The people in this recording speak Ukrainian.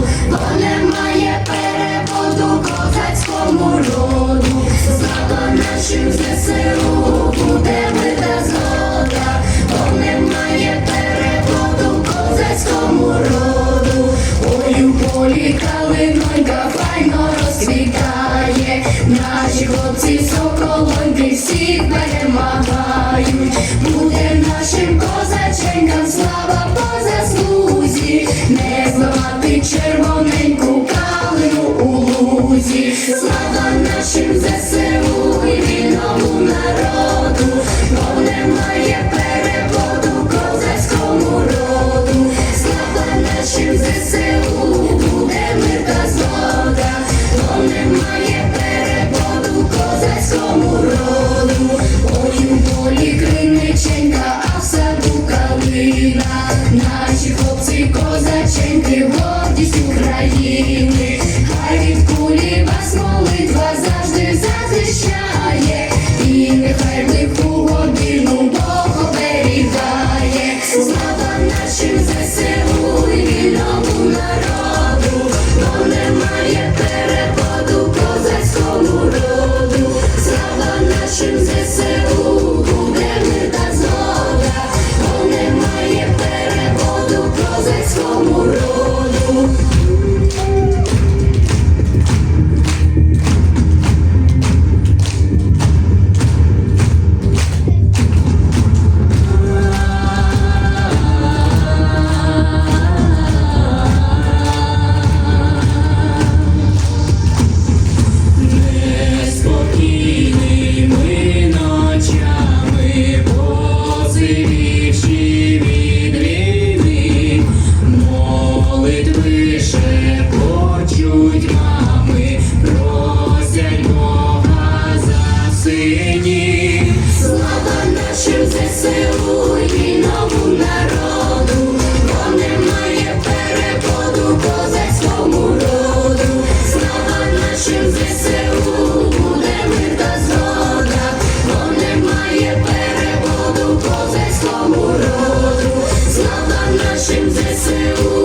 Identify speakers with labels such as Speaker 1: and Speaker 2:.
Speaker 1: the нашим ЗСУ і вільному народу, бо немає переводу козацькому роду, слава нашим ЗСУ, буде мир згода, бо немає переводу козацькому роду, ой у криниченька, а в саду наші хлопці козаченьки, гордість України. нашим ЗСУ.